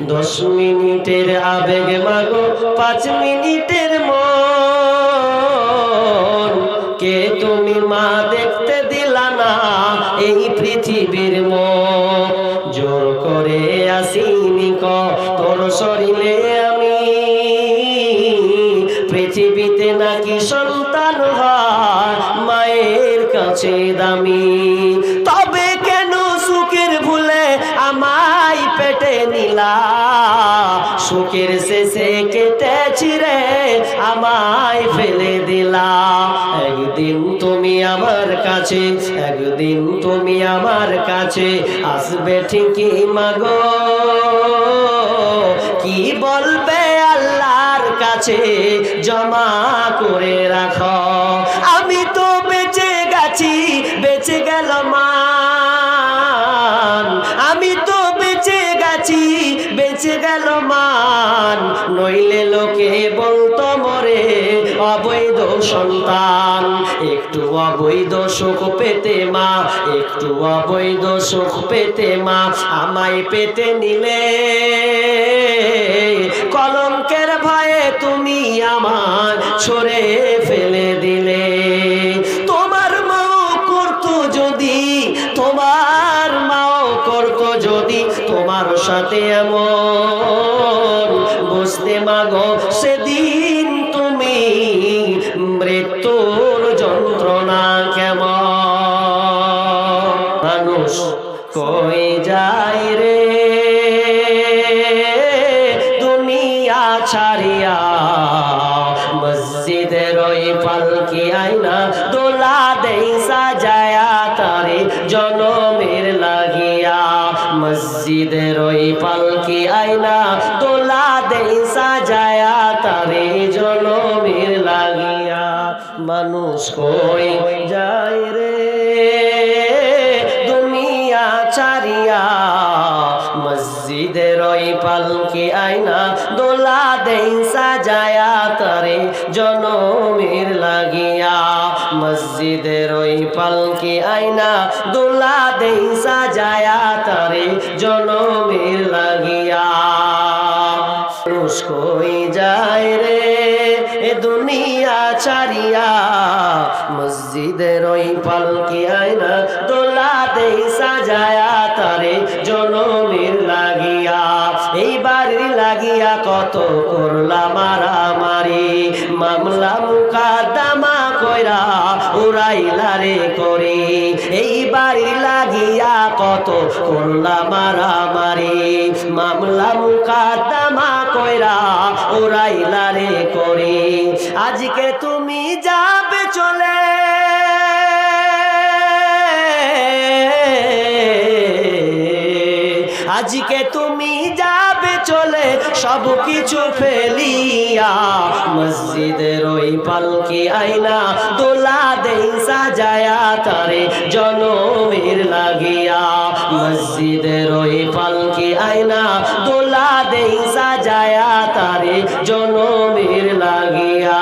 দশ মিনিটের আবেগ মাগো, পাঁচ মিনিটের মন। কে তুমি মা দেখতে দিলা না এই পৃথিবীর মন? জোর করে আসিনি ক, তোর শরীরে আমি। পৃথিবীতে নাকি সন্তান হয়, মায়ের কাছে দামি। তবে কেন সুখের ভুলে আমায় পেটে নিলা? সুখের শেষে কেটেছি রে, আমায় ফেলে দিলা। একদিন তুমি আমার কাছে, একদিন তুমি আমার কাছে আসবে ঠিকই মাগো। কি বলবে আল্লাহর কাছে? জমা করে রাখো। মান নইলে লোকে বলতো মরে। অবৈধ সন্তান, একটু অবৈধ সুখ পেতে মা, একটু অবৈধ সুখ পেতে মা, আমায় পেতে নিলে। কলঙ্কের ভয়ে তুমি আমার ছড়ে যদি তোমার সাথে এমন বুঝতে মাগো, সেদিন তুমি মৃত্যুর যন্ত্রণা কেমন? মানুষ কই যায় রে? দুনিয়া ছাড়িয়া মসজিদের ওই পালকি আইনা, দোলা দেই সাজায়া তারে লাগিয়া মসজিদের ওই পালকি আইনা দোলা দেই সাজায়া, তারে জনমের লাগিয়া মানুষ কই যায় রে। দুনিয়া ছাড়িয়া মসজিদের ওই পালকি আইনা দোলা দেই সাজায়া, তারে জনমের লাগিয়া মসজিদের ওই পালকি আইনা দোলা দেই সাজায়া তারে জনমের লাগিয়া। মানুষ কই যায় রে এ দুনিয়া ছাড়িয়া? মসজিদের ওই পালকি আয়না দোলা দেই সাজায়া তারে জনমের লাগিয়া। এই বাড়ির লাগিয়া কত করলা মারামারি, মামলা মুকাদ্দামা কইরা উড়াইলা রে করে। এই বাড়ি লাগিয়া কত করলা মারামারি মামলা মুকাদ্দামা কইরা উড়াইলা রে করে। আজকে তুমি যাবে চলে। আজকে তুমি চলে সব কিছু ফেলিয়া মসজিদের ওই পালকি আইনা দোলা দেই সাজায়া তারে জনমের লাগিয়া। মসজিদের ওই পালকি আইনা দোলা দেই সাজায়া তারে জনমের লাগিয়া।